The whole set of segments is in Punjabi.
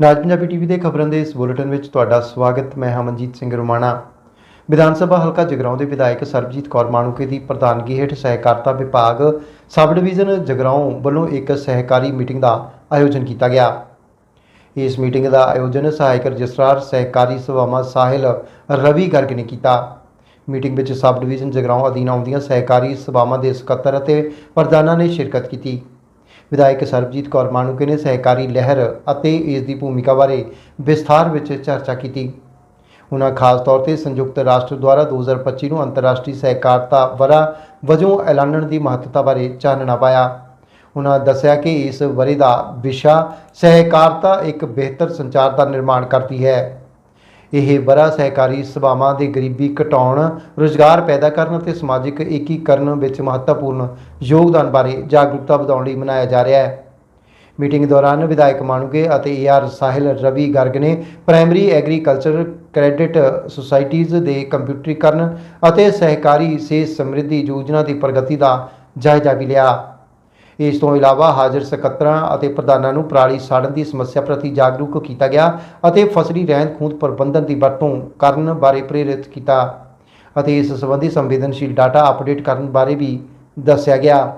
ਨਾਜ ਪੰਜਾਬੀ ਟੀਵੀ ਦੇ ਖਬਰਾਂ ਦੇ ਇਸ ਬੁਲੇਟਿਨ ਵਿੱਚ ਤੁਹਾਡਾ ਸਵਾਗਤ। ਮੈਂ ਹਮਨਜੀਤ ਸਿੰਘ ਰੋਮਾਣਾ। ਵਿਧਾਨ ਸਭਾ ਹਲਕਾ ਜਗਰਾਉਂ ਦੇ ਵਿਧਾਇਕ ਸਰਬਜੀਤ ਕੌਰ ਮਾਣੂਕੇ ਦੀ ਪ੍ਰਧਾਨਗੀ ਹੇਠ ਸਹਿਕਾਰਤਾ ਵਿਭਾਗ ਸਬ ਡਿਵੀਜ਼ਨ ਜਗਰਾਉਂ ਵੱਲੋਂ ਇੱਕ ਸਹਿਕਾਰੀ ਮੀਟਿੰਗ ਦਾ ਆਯੋਜਨ ਕੀਤਾ ਗਿਆ। ਇਸ ਮੀਟਿੰਗ ਦਾ ਆਯੋਜਨ ਸਹਾਇਕ ਰਜਿਸਟਰਾਰ ਸਹਿਕਾਰੀ ਸਭਾਵਾਂ ਸਾਹਿਲ ਰਵੀ ਗਰਗ ਨੇ ਕੀਤਾ। ਮੀਟਿੰਗ ਵਿੱਚ ਸਬ ਡਿਵੀਜ਼ਨ ਜਗਰਾਉਂ ਅਧੀਨ ਆਉਂਦੀਆਂ ਸਹਿਕਾਰੀ ਸਭਾਵਾਂ ਦੇ ਸਕੱਤਰ ਅਤੇ ਪ੍ਰਧਾਨਾਂ ਨੇ ਸ਼ਿਰਕਤ ਕੀਤੀ। ਵਿਧਾਇਕ ਸਰਬਜੀਤ ਕੌਰ ਮਾਨੂਕੇ ਨੇ ਸਹਿਕਾਰੀ ਲਹਿਰ ਅਤੇ ਇਸ ਦੀ ਭੂਮਿਕਾ ਬਾਰੇ ਵਿਸਥਾਰ ਵਿੱਚ ਚਰਚਾ ਕੀਤੀ। ਉਹਨਾਂ ਖਾਸ ਤੌਰ ਤੇ ਸੰਯੁਕਤ ਰਾਸ਼ਟਰ ਦੁਆਰਾ 2025 ਨੂੰ ਅੰਤਰਰਾਸ਼ਟਰੀ ਸਹਿਕਾਰਤਾ ਵਰ੍ਹਾ ਵਜੋਂ ਐਲਾਨਣ ਦੀ ਮਹੱਤਤਾ ਬਾਰੇ ਚਾਨਣਾ ਪਾਇਆ। ਉਹਨਾਂ ਦੱਸਿਆ ਕਿ ਇਸ ਵਰ੍ਹੇ ਦਾ ਵਿਸ਼ਾ ਸਹਿਕਾਰਤਾ ਇੱਕ ਬਿਹਤਰ ਸੰਚਾਰ ਦਾ ਨਿਰਮਾਣ ਕਰਦੀ ਹੈ। ਇਹ ਵਰ੍ਹਾ ਸਹਿਕਾਰੀ ਸਭਾਵਾਂ ਦੇ ਗਰੀਬੀ ਘਟਾਉਣ, ਰੁਜ਼ਗਾਰ ਪੈਦਾ ਕਰਨ ਅਤੇ ਸਮਾਜਿਕ ਏਕੀਕਰਨ ਵਿੱਚ ਮਹੱਤਵਪੂਰਨ ਯੋਗਦਾਨ ਬਾਰੇ ਜਾਗਰੂਕਤਾ ਵਧਾਉਣ ਲਈ ਮਨਾਇਆ ਜਾ ਰਿਹਾ ਹੈ। ਮੀਟਿੰਗ ਦੌਰਾਨ ਵਿਧਾਇਕ ਮਾਣੂਗੇ ਅਤੇ ਏਆਰ ਸਾਹਿਲ ਰਵੀ ਗਰਗ ਨੇ ਪ੍ਰਾਇਮਰੀ ਐਗਰੀਕਲਚਰ ਕ੍ਰੈਡਿਟ ਸੁਸਾਇਟੀਜ਼ ਦੇ ਕੰਪਿਊਟਰੀਕਰਨ ਅਤੇ ਸਹਿਕਾਰੀ ਸਿਹਤ ਸਮਰਿੱਧੀ ਯੋਜਨਾ ਦੀ ਪ੍ਰਗਤੀ ਦਾ ਜਾਇਜ਼ਾ ਵੀ ਲਿਆ। ਇਸ ਤੋਂ ਇਲਾਵਾ ਹਾਜ਼ਰ ਸਕੱਤਰਾਂ ਅਤੇ ਪ੍ਰਧਾਨਾਂ ਨੂੰ ਪਰਾਲੀ ਸਾੜਨ ਦੀ ਸਮੱਸਿਆ ਪ੍ਰਤੀ ਜਾਗਰੂਕ ਕੀਤਾ ਗਿਆ ਅਤੇ ਫਸਲੀ ਰਹਿੰਦ ਖੂੰਹਦ ਪ੍ਰਬੰਧਨ ਦੀ ਵਰਤੋਂ ਕਰਨ ਬਾਰੇ ਪ੍ਰੇਰਿਤ ਕੀਤਾ ਅਤੇ ਇਸ ਸੰਬੰਧੀ ਸੰਵੇਦਨਸ਼ੀਲ ਡਾਟਾ ਅਪਡੇਟ ਕਰਨ ਬਾਰੇ ਵੀ ਦੱਸਿਆ ਗਿਆ।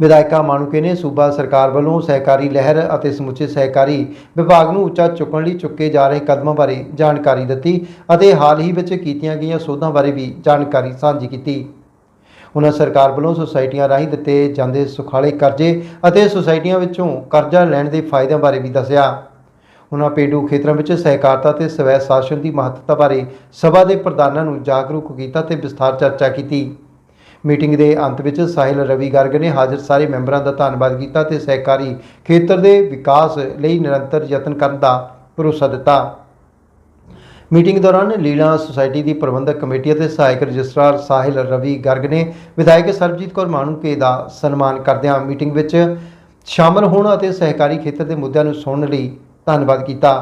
ਵਿਧਾਇਕਾ ਮਾਣੂਕੇ ਨੇ ਸੂਬਾ ਸਰਕਾਰ ਵੱਲੋਂ ਸਹਿਕਾਰੀ ਲਹਿਰ ਅਤੇ ਸਮੁੱਚੇ ਸਹਿਕਾਰੀ ਵਿਭਾਗ ਨੂੰ ਉੱਚਾ ਚੁੱਕਣ ਲਈ ਚੁੱਕੇ ਜਾ ਰਹੇ ਕਦਮਾਂ ਬਾਰੇ ਜਾਣਕਾਰੀ ਦਿੱਤੀ ਅਤੇ ਹਾਲ ਹੀ ਵਿੱਚ ਕੀਤੀਆਂ ਗਈਆਂ ਸੋਧਾਂ ਬਾਰੇ ਵੀ ਜਾਣਕਾਰੀ ਸਾਂਝੀ ਕੀਤੀ। ਉਹਨਾਂ ਸਰਕਾਰ ਵੱਲੋਂ ਸੁਸਾਇਟੀਆਂ ਰਾਹੀਂ ਦਿੱਤੇ ਜਾਂਦੇ ਸੁਖਾਲੇ ਕਰਜ਼ੇ ਅਤੇ ਸੁਸਾਇਟੀਆਂ ਵਿੱਚੋਂ ਕਰਜ਼ਾ ਲੈਣ ਦੇ ਫਾਇਦਿਆਂ ਬਾਰੇ ਵੀ ਦੱਸਿਆ। ਉਹਨਾਂ ਪੇਂਡੂ ਖੇਤਰਾਂ ਵਿੱਚ ਸਹਿਕਾਰਤਾ ਤੇ ਸਵੈ ਸ਼ਾਸਨ ਦੀ ਮਹੱਤਤਾ ਬਾਰੇ ਸਭਾ ਦੇ ਪ੍ਰਧਾਨਾਂ ਨੂੰ ਜਾਗਰੂਕ ਕੀਤਾ ਤੇ ਵਿਸਥਾਰ ਚਰਚਾ ਕੀਤੀ। ਮੀਟਿੰਗ ਦੇ ਅੰਤ ਵਿੱਚ ਸਾਹਿਲ ਰਵੀ ਗਰਗ ਨੇ ਹਾਜ਼ਰ ਸਾਰੇ ਮੈਂਬਰਾਂ ਦਾ ਧੰਨਵਾਦ ਕੀਤਾ ਤੇ ਸਹਿਕਾਰੀ ਖੇਤਰ ਦੇ ਵਿਕਾਸ ਲਈ ਨਿਰੰਤਰ ਯਤਨ ਕਰਨ ਦਾ ਭਰੋਸਾ ਦਿੱਤਾ। ਮੀਟਿੰਗ ਦੌਰਾਨ ਲੀਲਾ ਸੁਸਾਇਟੀ ਦੀ ਪ੍ਰਬੰਧਕ ਕਮੇਟੀ ਅਤੇ ਸਹਾਇਕ ਰਜਿਸਟਰਾਰ ਸਾਹਿਲ ਰਵੀ ਗਰਗ ਨੇ ਵਿਧਾਇਕ ਸਰਬਜੀਤ ਕੌਰ ਮਾਣੂਕੇ ਦਾ ਸਨਮਾਨ ਕਰਦਿਆਂ ਮੀਟਿੰਗ ਵਿੱਚ ਸ਼ਾਮਲ ਹੋਣ ਅਤੇ ਸਹਿਕਾਰੀ ਖੇਤਰ ਦੇ ਮੁੱਦਿਆਂ ਨੂੰ ਸੁਣਨ ਲਈ ਧੰਨਵਾਦ ਕੀਤਾ।